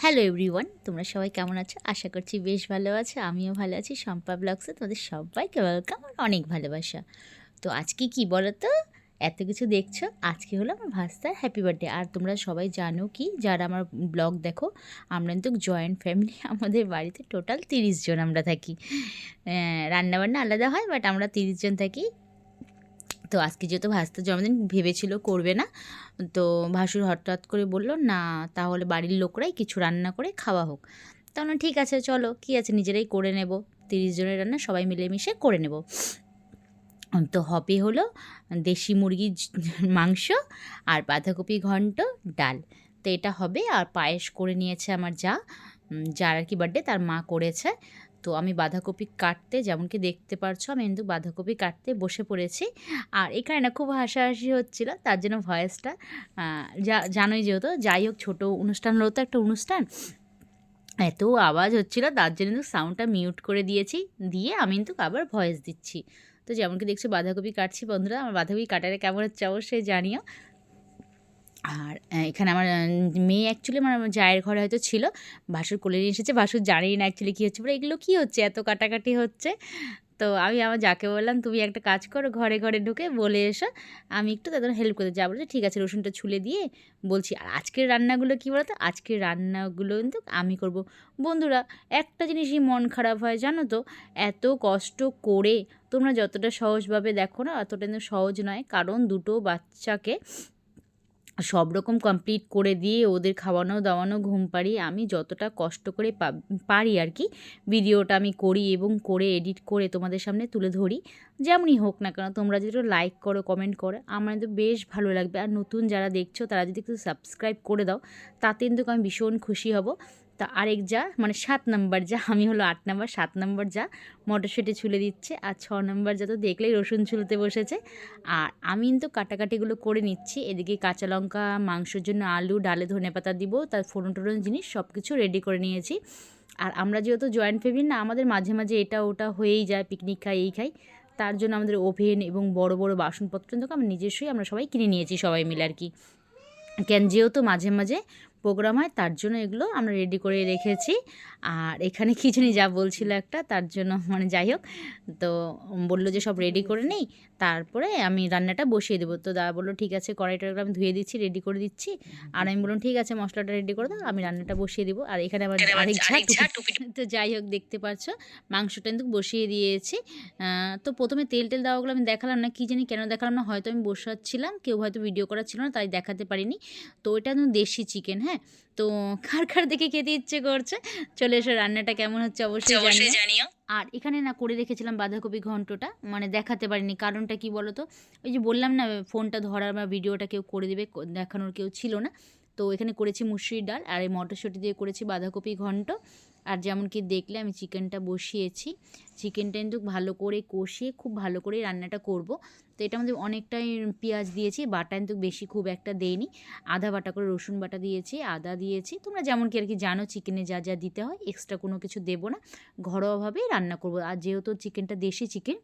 Hello everyone তোমরা সবাই কেমন আছো? আশা করছি বেশ ভালো আছো। আমিও ভালো আছি। শম্পা ব্লগসে তোমাদের সবাইকে ওয়েলকাম আর অনেক ভালোবাসা। তো আজকে কি বলো তো এত কিছু দেখছ? আজকে হলো আমার ভাস্তার হ্যাপি বার্থডে আর তোমরা সবাই জানো কি? যারা আমার ব্লগ দেখো, আমরা কিন্তু জয়েন্ট ফ্যামিলি আমাদের বাড়িতে টোটাল তিরিশ জন আমরা থাকি। রান্নাবান্না আলাদা হয় বাট আমরা তিরিশ জন থাকি। তো আজকে যেহেতু ভাস্তার জন্মদিন, ভেবেছিল করবে না। তো ভাসুর হঠাৎ করে বলল, না, তাহলে বাড়ির লোকরাই কিছু রান্না করে খাওয়া হোক। তাহলে ঠিক আছে, চলো, কি আছে, নিজেরাই করে নেব। তিরিশ জনের রান্না সবাই মিলেমিশে করে নেব। তো হবে হলো দেশি মুরগির মাংস আর বাঁধাকপি ঘন্ট, ডাল। তো এটা হবে, আর পায়েস করে নিয়েছে আমার যা। যার আর কি বার্থডে তার মা করেছে। তো আমি বাঁধাকপি কাটতে যেমন কি দেখতে পারছ, আমি কিন্তু বাঁধাকপি কাটতে বসে পড়েছি। আর এখানে না খুব হাসাহাসি হচ্ছিল, তার জন্য ভয়েসটা যা, জানোই যেহেতু, যাই হোক ছোটো অনুষ্ঠান, হলো তো একটা অনুষ্ঠান। এত আওয়াজ হচ্ছিল, তার জন্য কিন্তু সাউন্ডটা মিউট করে দিয়েছি, দিয়ে আমি কিন্তু আবার ভয়েস দিচ্ছি। তো যেমন কি দেখছি, বাঁধাকপি কাটছি বন্ধুরা, আমার বাঁধাকপি কাটারে কেমন হচ্ছে অবশ্যই জানিও। আর এখানে আমার মেয়ে অ্যাকচুয়ালি আমার জায়ের ঘরে হয়তো ছিল। বাসুর কোলে নিয়ে এসেছে। বাসুর জানেই না অ্যাকচুয়ালি কী হচ্ছে। বলে, এগুলো কী হচ্ছে? এত কাটাকাটি হচ্ছে? তো আমি আমার যাকে বললাম, তুমি একটা কাজ করো, ঘরে ঘরে ঢুকে বলে এসো। আমি একটু তাদের হেল্প করতে যাব। বলছে ঠিক আছে, রসুনটা ছুলে দিয়ে বলছি, আর আজকের রান্নাগুলো কী বলতো? আজকের রান্নাগুলো কিন্তু আমি করব। বন্ধুরা, একটা জিনিসই মন খারাপ হয়, জানো তো? এত কষ্ট করে তোমরা যতটা সহজভাবে দেখো না, অতটা কিন্তু সহজ নয়। কারণ দুটো বাচ্চাকে সব রকম কমপ্লিট করে দিয়ে ওদের খাওয়ানো দাওয়ানো ঘুম পাড়িয়ে আমি যতটা কষ্ট করে পারি আর কি, ভিডিওটা আমি করি এবং করে এডিট করে তোমাদের সামনে তুলে ধরি। যেমনই হোক না কেন, তোমরা যদি লাইক করো কমেন্ট করো, আমার কিন্তু বেশ ভালো লাগবে। আর নতুন যারা দেখছ, তারা যদি একটু সাবস্ক্রাইব করে দাও, তাতে কিন্তু আমি ভীষণ খুশি হব। তা আরেক যা মানে সাত নাম্বার যা, আমি হলো আট নাম্বার, সাত নাম্বার যা, মটরশুঁটি ছুলে দিচ্ছে আর ছ নাম্বার যা তো দেখলেই রসুন ছুলতে বসেছে। আর আমি কিন্তু কাটাকাটিগুলো করে নিচ্ছি, এদিকে কাঁচা লঙ্কা, মাংসের জন্য আলু, ডালে ধনে পাতা দিব, তার ফোড়ন টোড়ন জিনিস সব কিছু রেডি করে নিয়েছি। আর আমরা যেহেতু জয়েন্ট ফ্যামিলি না, আমাদের মাঝে মাঝে এটা ওটা হয়েই যায় পিকনিক খাই, এই খাই। তার জন্য আমাদের ওভেন এবং বড় বড় বাসনপত্র কিন্তু আমরা নিজস্বই, আমরা সবাই কিনে নিয়েছি সবাই মিলে আর কি। কেন যেহেতু মাঝে মাঝে প্রোগ্রাম হয় তার জন্য এগুলো আমরা রেডি করে রেখেছি। আর এখানে জানি যা বলছিল একটা তার জন্য মানে যাই হোক তো বলল যে সব রেডি করে নেই তারপরে আমি রান্নাটা বসিয়ে দেবো। তো দাদা বলল ঠিক আছে কড়াইটা আমি ধুয়ে দিচ্ছি রেডি করে দিচ্ছি। আর আমি বললাম ঠিক আছে মশলাটা রেডি করে দাও আমি রান্নাটা বসিয়ে দিব। আর এখানে আবার আরেক তো যাই হোক দেখতে পাচ্ছ মাংসটা কিন্তু বসিয়ে দিয়েছি। তো প্রথমে তেল টেল দেওয়াগুলো আমি দেখালাম না কি জানি কেন দেখালাম না হয়তো আমি বসাচ্ছিলাম কেউ হয়তো ভিডিও করা ছিল না তাই দেখাতে পারিনি। তো এটা দেশি চিকেন হ্যাঁ? তো কার কার দেখে খেতে ইচ্ছে করছে? চলে এসে রান্নাটা কেমন হচ্ছে অবশ্যই জানিও। আর এখানে না করে রেখেছিলাম বাঁধাকপি ঘন্টটা মানে দেখাতে পারিনি কারণটা কি বলো তো ওই যে বললাম না ফোনটা ধরার বা ভিডিওটা কেউ করে দেবে দেখানোর কেউ ছিল না। তো এখানে করেছি মুসুরির ডাল আর এই মটরশুঁটি দিয়ে করেছি বাঁধাকপি ঘন্ট। আর যেমন কি দেখলে আমি চিকেনটা বসিয়েছি। চিকেনটা কিন্তু ভালো করে কষিয়ে, খুব ভালো করে রান্নাটা করব। তো এটা আমাদের অনেকটাই পেঁয়াজ দিয়েছি, বাটা কিন্তু বেশি খুব একটা দেয়নি আধা বাটা করে রসুন বাটা দিয়েছি, আদা দিয়েছি। তোমরা যেমন কি আর কি জানো চিকেনে যা যা দিতে হয়, এক্সট্রা কোনো কিছু দেবো না। ঘরোয়াভাবেই রান্না করব। আর যেহেতু চিকেনটা দেশি চিকেন,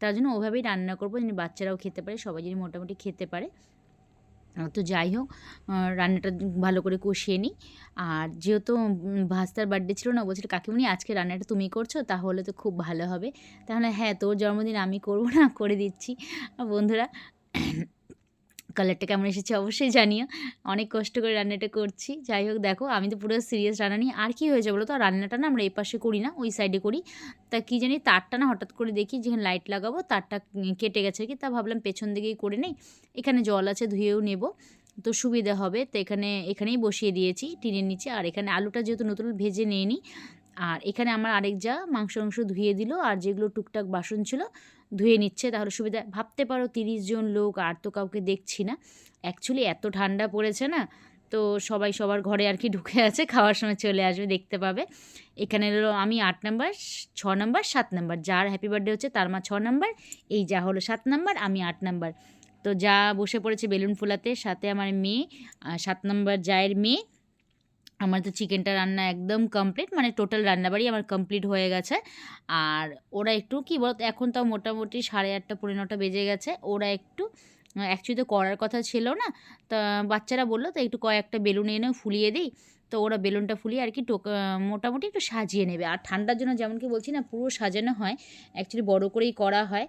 তার জন্য ওভাবেই রান্না করব। যেন বাচ্চারাও খেতে পারে, সবাই যদি মোটামুটি খেতে পারে। তো যাই হোক রান্নাটা ভালো করে কষিয়ে নিই। আর যেহেতু ভাস্তার বার্থডে ছিল না, বলছিল কাকিমণি আজকে রান্নাটা তুমি করছ, তাহলে তো খুব ভালো হবে। তাহলে হ্যাঁ তোর জন্মদিন আমি করব না, করে দিচ্ছি। বন্ধুরা কালারটা কেমন এসেছে অবশ্যই জানিও। অনেক কষ্ট করে রান্নাটা করছি। যাই হোক, দেখো, আমি তো পুরো সিরিয়াস রান্না নিই আর কি হয়েছে বলো তো? রান্নাটা না আমরা এই পাশে করি না, ওই সাইডে করি। তা কি জানি, তারটা না হঠাৎ করে দেখি, যেখানে লাইট লাগাবো, তারটা কেটে গেছে কি। তা ভাবলাম পেছন দিকেই করে নেই। এখানে জল আছে, ধুয়েও নেব। তো সুবিধা হবে। তো এখানে, এখানেই বসিয়ে দিয়েছি টিনের নিচে। আর এখানে আলুটা যেহেতু নতুন ভেজে নিয়ে নিই আর এখানে আমার আরেক যা মাংস মাংস ধুয়ে দিল, আর যেগুলো টুকটাক বাসন ছিল ধুয়ে নিচ্ছে, তাহলে সুবিধা, ভাবতে পারো তিরিশ জন লোক, আর তো কাউকে দেখছি না। অ্যাকচুয়ালি এত ঠান্ডা পড়েছে না, তো সবাই সবার ঘরে আর কি ঢুকে আছে, খাওয়ার সময় চলে আসবে, দেখতে পাবে। এখানে হলো আমি আট নাম্বার, ছ নাম্বার, সাত নাম্বার, যার হ্যাপি বার্থডে হচ্ছে তার মা ছ নাম্বার, এই যা হলো সাত নাম্বার, আমি আট নাম্বার। তো যা বসে পড়েছে বেলুন ফোলাতে, সাথে আমার মেয়ে সাত নাম্বার জায়ের মেয়ে আমার তো চিকেনটা রান্না একদম কমপ্লিট মানে টোটাল রান্নাবাড়ি আমার কমপ্লিট হয়ে গেছে। আর ওরা একটু কি বলতো, এখন তাও মোটামুটি সাড়ে আটটা পনেরো নটা বেজে গেছে। ওরা একটু অ্যাকচুয়ালি তো করার কথা ছিল না, তা বাচ্চারা বলল, তো একটু কয়েকটা বেলুন এনেও ফুলিয়ে দিই। তো ওরা বেলুনটা ফুলিয়ে আর কি টোকা মোটামুটি একটু সাজিয়ে নেবে। আর ঠান্ডার জন্য যেমন কি বলছি না, পুরো সাজানো হয় অ্যাকচুয়ালি বড় করেই করা হয়।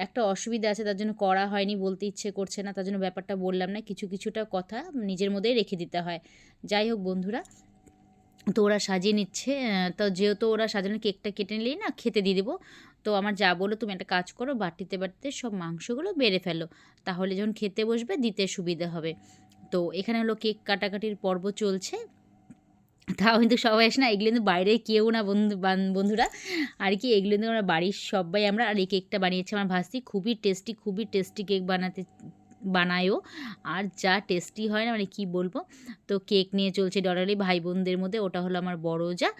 একটা অসুবিধা আছে, তার জন্য করা হয়নি, বলতে ইচ্ছে করছে না, তার জন্য ব্যাপারটা বললাম না, কিছু কিছুটা কথা নিজের মধ্যেই রেখে দিতে হয়। যাই হোক বন্ধুরা, তো ওরা সাজিয়ে নিচ্ছে তো যেহেতু ওরা সাজানো কেকটা কেটে নিলেই না, খেতে দিয়ে দেবো। তো আমার যা বলো তুমি একটা কাজ করো, বাটিতে বাটিতে সব মাংসগুলো বেড়ে ফেলো, তাহলে যখন খেতে বসবে, দিতে সুবিধা হবে। তো এখানে হলো কেক কাটাকাটির পর্ব চলছে। তাও কিন্তু সবাই আসে না, এগুলো কিন্তু বাইরে কেউ না বন্ধু, বান- বন্ধুরা। আর কি, এগুলো কিন্তু আমরা বাড়ির সবাই আমরা, আর এই কেকটা বানিয়েছি আমার ভাস্তি খুবই টেস্টি খুবই টেস্টি কেক বানাতে, বানায়ও। আর যা টেস্টি হয় না মানে কি বলব? তো কেক নিয়ে চলছে ডরালি ভাই বোনদের মধ্যে, ওটা হলো আমার বড় যা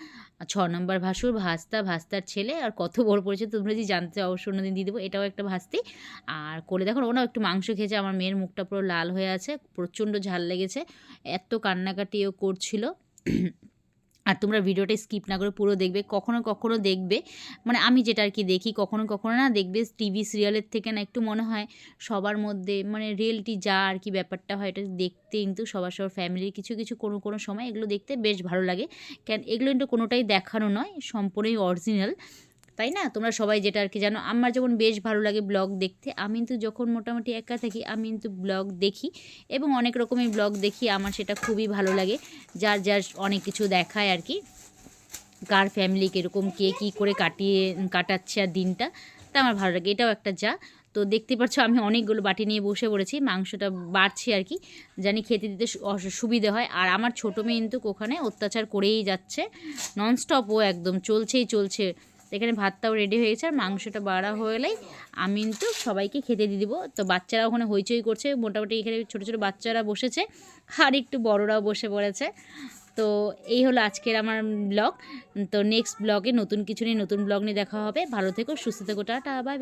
ছ নম্বর ভাসুর, ভাস্তা, ভাস্তার ছেলে। আর কত বড় পড়েছে তোমরা যদি জানতে চাও, অবশ্যই অন্যদিন দিয়ে দেবো। এটাও একটা ভাস্তি। আর করে দেখো ওনাও একটু মাংস খেয়েছে, আমার মেয়ের মুখটা পুরো লাল হয়ে আছে, প্রচণ্ড ঝাল লেগেছে। এত কান্নাকাটিও করছিল। আর তোমরা ভিডিওটা স্কিপ না করে পুরো দেখবে, কখনো কখনো দেখবে মানে আমি যেটা আর কি দেখি, কখনো কখনো না দেখবে টিভি সিরিয়ালের থেকে না একটু মনে হয় সবার মধ্যে মানে রিয়েলিটি যা আর কি ব্যাপারটা হয় এটা দেখতে কিন্তু সবার সবার ফ্যামিলির কিছু কিছু কোনো কোনো সময় এগুলো দেখতে বেশ ভালো লাগে। কেন এগুলো কিন্তু কোনোটাই দেখানো নয়, সম্পূর্ণই অরিজিনাল তাই না? তোমরা সবাই যেটা আর কি জানো, আমার যেমন বেশ ভালো লাগে ব্লগ দেখতে, আমি কিন্তু যখন মোটামুটি একা থাকি, আমি কিন্তু ব্লগ দেখি এবং অনেক রকমের ব্লগ দেখি, আমার সেটা খুবই ভালো লাগে। যার যার অনেক কিছু দেখায় আর কি, কার ফ্যামিলি কীরকম, কে কী করে কাটিয়ে, কাটাচ্ছে আর দিনটা, তা আমার ভালো লাগে। এটাও একটা যা। তো দেখতে পাচ্ছ আমি অনেকগুলো বাটি নিয়ে বসে পড়েছি, মাংসটা বাড়ছে আর কি, জানি খেতে দিতে সুবিধে হয়। আর আমার ছোটো মেয়ে কিন্তু ওখানে অত্যাচার করেই যাচ্ছে ননস্টপ ও একদম, চলছেই চলছে। এখানে ভাতটাও রেডি হয়ে গেছে আর মাংসটা বাড়া হলেই আমি কিন্তু সবাইকে খেতে দিয়ে দিব। তো বাচ্চারা ওখানে হইচই করছে, মোটামুটি এখানে ছোটো ছোটো বাচ্চারা বসেছে আর একটু বড়রাও বসে পড়েছে। তো এই হলো আজকের আমার ব্লগ তো নেক্সট ব্লগে নতুন কিছু নিয়ে, নতুন ব্লগ নিয়ে দেখা হবে। ভালো থেকো, সুস্থ থেকো, টাটা বাই